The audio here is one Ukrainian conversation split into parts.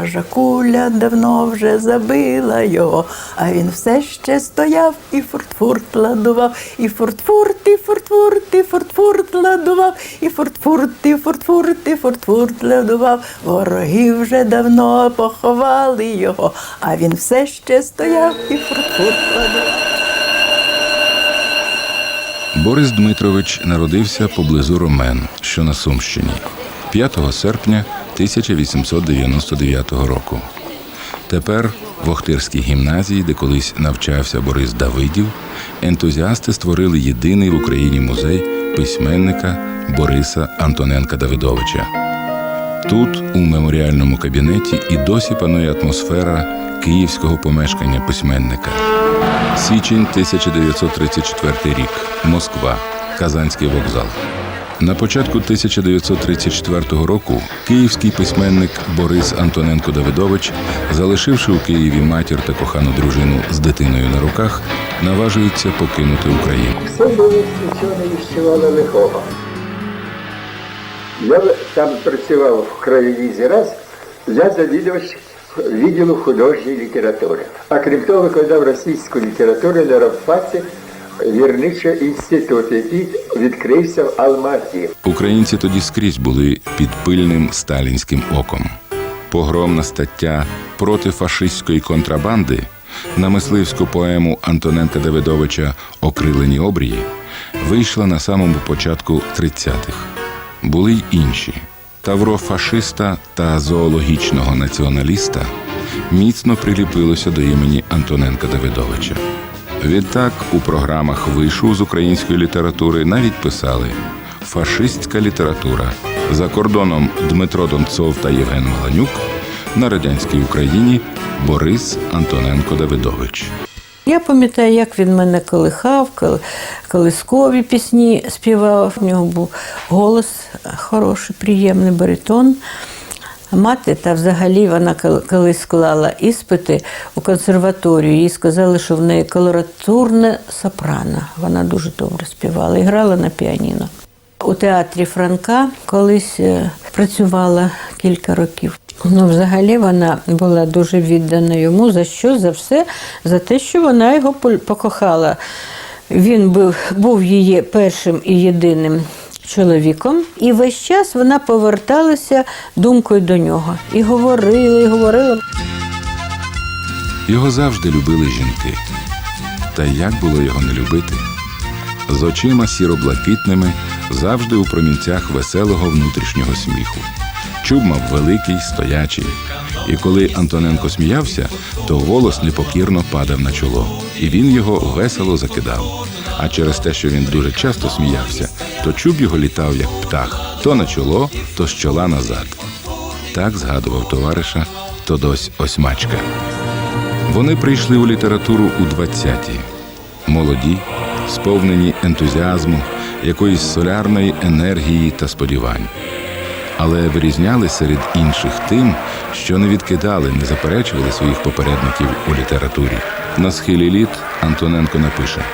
Ворожа куля давно вже забила його, а він все ще стояв і фурт-фурт ладував, і фурт-фурт, і фурт-фурт, і фурт-фурт ладував, і фурт-фурт, і фурт-фурт, і фурт-фурт ладував. Вороги вже давно поховали його, а він все ще стояв і фурт-фурт ладував. Борис Дмитрович народився поблизу Ромен, що на Сумщині, 5 серпня 1899 року. Тепер в Охтирській гімназії, де колись навчався Борис Давидів, ентузіасти створили єдиний в Україні музей письменника Бориса Антоненка Давидовича. Тут, у меморіальному кабінеті, і досі панує атмосфера київського помешкання письменника. Січень 1934 рік. Москва. Казанський вокзал. На початку 1934 року київський письменник Борис Антоненко Давидович, залишивши у Києві матір та кохану дружину з дитиною на руках, наважується покинути Україну. Все було нічого не лихого. Я там працював в краєвізі раз, я завідувач відділу художньої літератури. А крім того, викладав російську літературу на Рафаці вірничого інституту, який відкрився в Алматі. Українці тоді скрізь були під пильним сталінським оком. Погромна стаття проти фашистської контрабанди на мисливську поему Антоненка Давидовича Окрилені обрії вийшла на самому початку 30-х. Були й інші. Тавро фашиста та зоологічного націоналіста міцно приліпилося до імені Антоненка Давидовича. Відтак у програмах вишу з української літератури навіть писали фашистська література за кордоном Дмитро Донцов та Євген Маланюк на радянській Україні Борис Антоненко Давидович. Я пам'ятаю, як він мене колихав, колискові пісні співав. У нього був голос хороший, приємний баритон. Мати та взагалі вона кол- коли склала іспити у консерваторію, їй сказали, що в неї колоратурне сопрано. Вона дуже добре співала і грала на піаніно. У театрі Франка колись е, працювала кілька років. Ну, взагалі вона була дуже віддана йому. За що? За все, за те, що вона його покохала. Він був, був її першим і єдиним чоловіком, і весь час вона поверталася думкою до нього. І говорила, і говорила. Його завжди любили жінки. Та як було його не любити? З очима сіро-блакитними, завжди у промінцях веселого внутрішнього сміху. Чуб мав великий, стоячий. І коли Антоненко сміявся, то волос непокірно падав на чоло, і він його весело закидав. А через те, що він дуже часто сміявся, то чуб його літав як птах, то на чоло, то з чола назад. Так згадував товариша Тодось Осьмачка. Вони прийшли у літературу у 20-ті. Молоді, сповнені ентузіазму, якоїсь солярної енергії та сподівань. Але вирізняли серед інших тим, що не відкидали, не заперечували своїх попередників у літературі. На схилі літ Антоненко напише: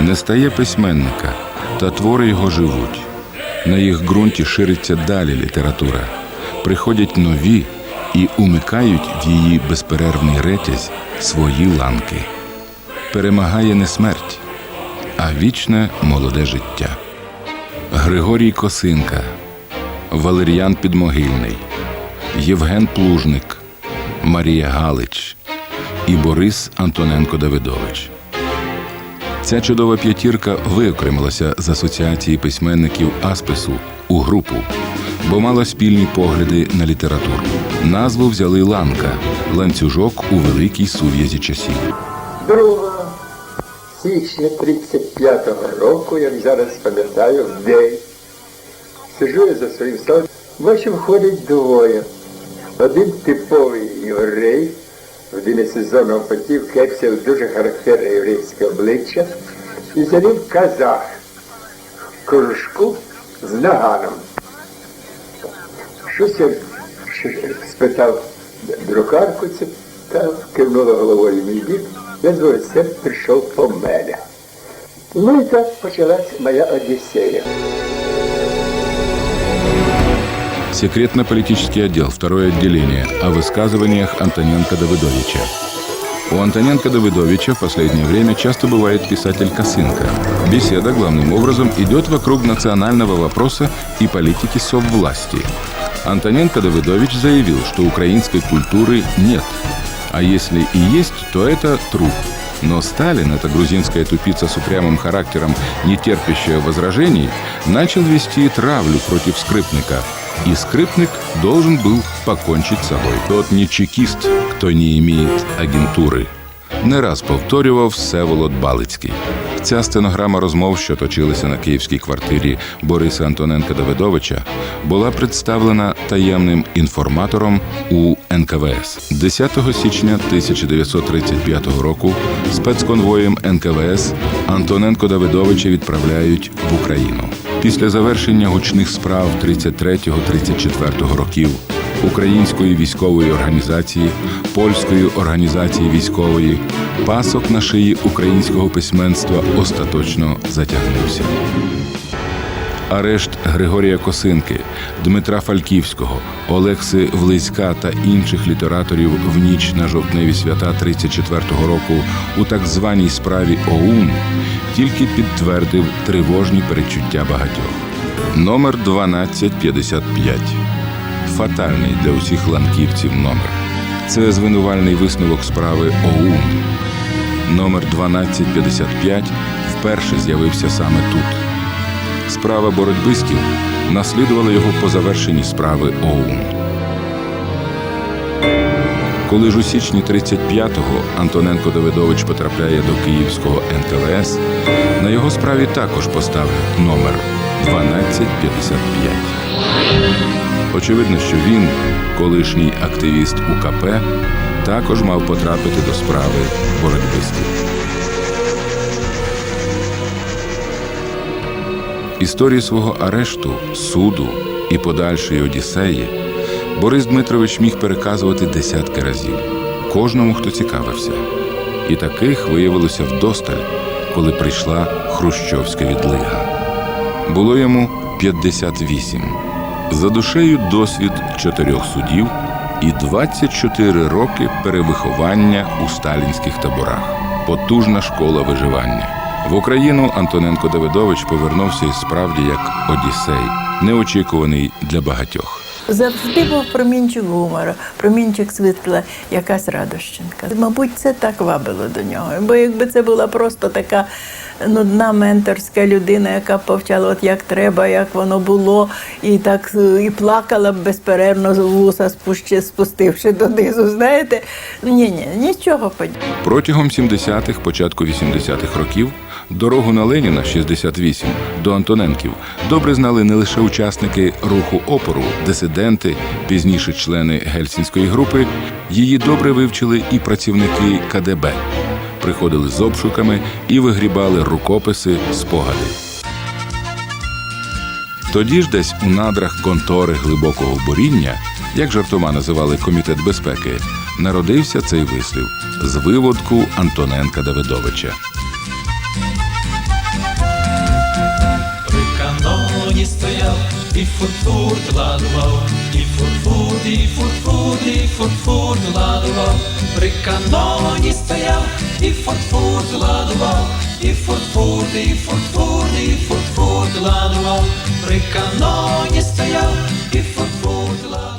не стає письменника, та твори його живуть. На їх ґрунті шириться далі література. Приходять нові і умикають в її безперервний ретязь свої ланки. Перемагає не смерть, а вічне молоде життя. Григорій Косинка, Валеріан Підмогильний, Євген Плужник, Марія Галич і Борис Антоненко Давидович. Ця чудова п'ятірка виокремилася з асоціації письменників Аспесу у групу, бо мала спільні погляди на літературу. Назву взяли ланка ланцюжок у великій сув'язі часів. 2 січня 35-го року, як зараз пам'ятаю, день. Сижу я за своїм столом, бачу, входить двоє. Один типовий єврей, один із сезону потів, кепся, дуже характерне єврейське обличчя, і за ним казах кружку з наганом. Щось я спитав друкарку цю, та кивнула головою мій бік. Я думаю, це прийшов по мене. Ну і так почалась моя Одіссея. Секретно-политический отдел, второе отделение, о высказываниях Антоненко Давыдовича. У Антоненко Давыдовича в последнее время часто бывает писатель Косынка. Беседа главным образом идет вокруг национального вопроса и политики соввласти. Антоненко Давыдович заявил, что украинской культуры нет. А если и есть, то это труп. Но Сталин, эта грузинская тупица с упрямым характером, не терпящая возражений, начал вести травлю против Скрипника. И Скрипник должен был покончить с собой. Тот не чекист, кто не имеет агентури. Не раз повторював Всеволод Балицький. Ця стенограма розмов, що точилися на київській квартирі Бориса Антоненка Давидовича, була представлена таємним інформатором у НКВС 10 січня 1935 року. Спецконвоєм НКВС Антоненко Давидовича відправляють в Україну. Після завершення гучних справ 33-34 років Української військової організації, польської організації військової, пасок на шиї українського письменства остаточно затягнувся. Арешт Григорія Косинки, Дмитра Фальківського, Олекси Влиська та інших літераторів в ніч на жовтневі свята 34-го року у так званій справі ОУН тільки підтвердив тривожні перечуття багатьох. Номер 1255 фатальний для усіх ланківців номер. Це звинувальний висновок справи ОУН. Номер 1255 вперше з'явився саме тут. Справа боротьбистів наслідувала його по завершенні справи ОУН. Коли ж у січні 35-го Антоненко Давидович потрапляє до Київського НКВС, на його справі також поставлять номер 1255. Очевидно, що він, колишній активіст УКП, також мав потрапити до справи боротьбистів. Історії свого арешту, суду і подальшої Одіссеї Борис Дмитрович міг переказувати десятки разів кожному, хто цікавився. І таких виявилося вдосталь, коли прийшла хрущовська відлига. Було йому 58. За душею досвід чотирьох судів і 24 роки перевиховання у сталінських таборах. Потужна школа виживання. В Україну Антоненко Давидович повернувся і справді як Одіссей, неочікуваний для багатьох. Завжди був промінчик гумору, промінчик світла, якась радощинка. Мабуть, це так вабило до нього. Бо якби це була просто така нудна менторська людина, яка повчала, от як треба, як воно було, і так е, і плакала б безперервно з вуса, спущи- спустивши донизу. Знаєте, ні, ні, нічого. Протягом 70-х, початку 80-х років дорогу на Леніна 68 до Антоненків добре знали не лише учасники руху опору, дисиденти, пізніше члени гельсінської групи. Її добре вивчили і працівники КДБ. Приходили з обшуками і вигрібали рукописи, спогади. Тоді ж десь у надрах контори глибокого буріння, як жартома називали комітет безпеки, народився цей вислів з виводку Антоненка Давидовича. При каноні стояв, і фурт-фурт ладував, і фурт-фурт, Фурфуді, фурфуді, фурфуду ладував, при каноні стояв, і фурфуду ладував, і фурфуді, фурфуді, фурфуду ладував, при каноні стояв, і фурфуду ладував.